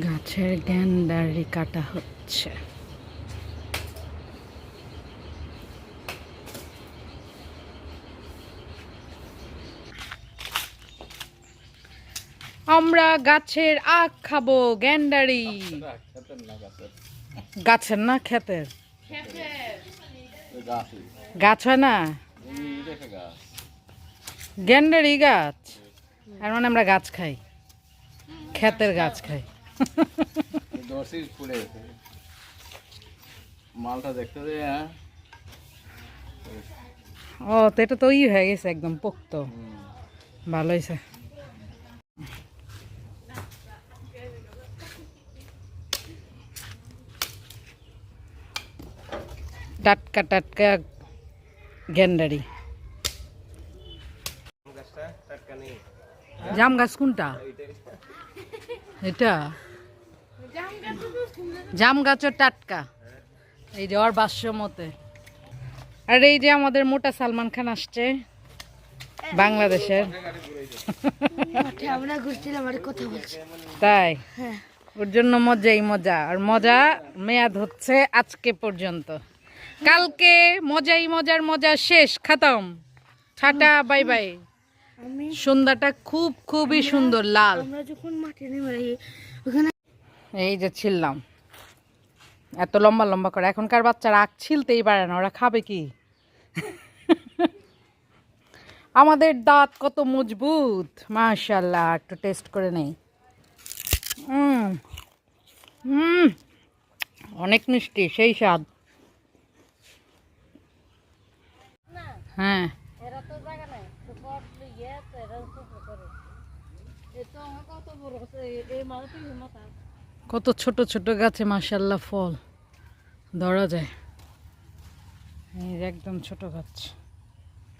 গাছের গ্যান্ডারি কাটা হচ্ছে। আমরা গাছের আখ খাব, গ্যান্ডারি। গাছের না ক্ষেতের? গাছ হয় না? গ্যান্ডারি গাছ। আর মানে আমরা গাছ খাই। ক্ষেতের গাছ খাই। দর্শিস পুড়ে গেছে মালটা দেখতে দে হ্যাঁ ও তো এটা তো ই হয়ে গেছে একদম পোক্ত ভালো হয়েছে টাটকা টাটকা গ্যান্ডারি জাম গাছ কোনটা এটা জাম গাছও টাটকা। এই যে ওর বাস্য মতে। আর এই যে আমাদের মোটা সালমান খান আসছে বাংলাদেশের। আমরা ঘুরছিলাম আর কথা বলছি। তাই? হ্যাঁ। ওর জন্য মজাই মজা। আর মজা মেয়াদ হচ্ছে আজকে পর্যন্ত। কালকে মজাই মজার মজা শেষ খাতম। ছাটা বাই বাই। সন্ধ্যাটা খুব খুবই সুন্দর লাল। আমরা যখন মাঠে নেমে এই যে ছিললাম। এত লম্বা লম্বা করে। এখনকার বাচ্চারা আখ ছিলতেই পারে না, ওরা খাবে কি? আমাদের দাঁত কত মজবুত মাশাল্লাহ একটু টেস্ট করে নেই। অনেক মিষ্টি, সেই স্বাদ। হ্যাঁ। কত ছোট ছোট গাছে মাসাল্লাহ ফল। ধরা যায়। একদম ছোট গাছ।